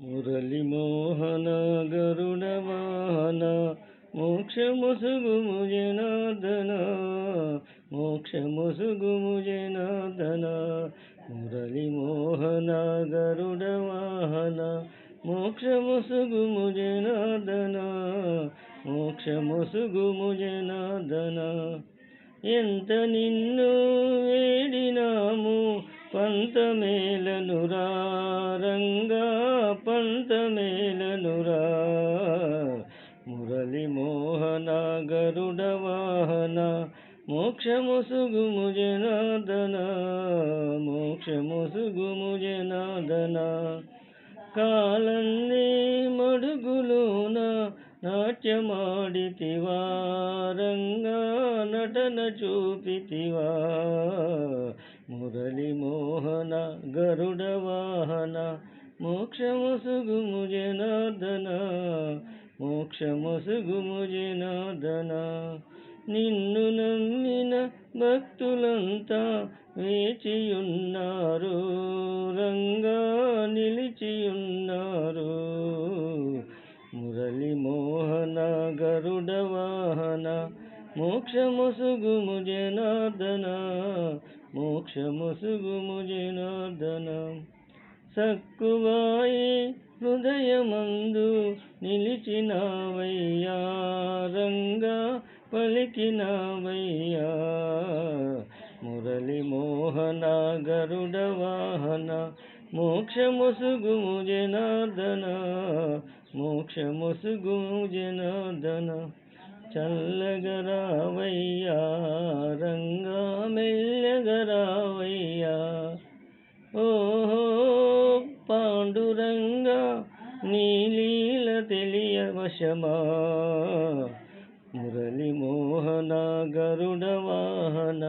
మురళిమోహన గరుడ వాహన మోక్షముసుగుము జనార్దన మోక్షముసుగుము జనార్దన మురళిమోహన గరుడ వాహన మోక్షముసుగుము జనార్దన మోక్షముసుగుము జనార్దన ఎంత నిన్ను వేడినాము పంతమేలనురా పంత నేలనురా. మురళి మోహన గరుడ వాహన. మోక్షముసుగుము జనాదన మోక్షముసుగుము జనాదన కాలన్నీ మడుగులోన నాట్యమాడితివా. రంగా నటన చూపితివా. మురళి మోహన గరుడ మోక్షముసుగుము జనార్దన మోక్షముసుగుము జనార్దన నిన్ను నమ్మిన భక్తులంతా వేచియున్నారు రంగా నిలిచియున్నారు. మురళి మోహన గరుడ వాహన మోక్షముసుగుము జనార్దన మోక్షముసుగుము జనార్దన సక్కువాయి హృదయమందు నిలిచినావయ్యా రంగా పలికినావయ్యా. మురళి మోహన గరుడ వాహన మోక్షముసుగు జనార్దన మోక్షముసుగు జనార్దన. చల్లగరావయ్యా రంగా మెల్లగరావయ్యా. ఓ పాండురంగా నీలీల తెలియవశమా. మురళి మోహన గరుడ వాహన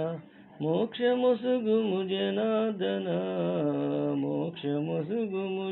మోక్షముసుగుము జనార్దన మోక్షముసుగుము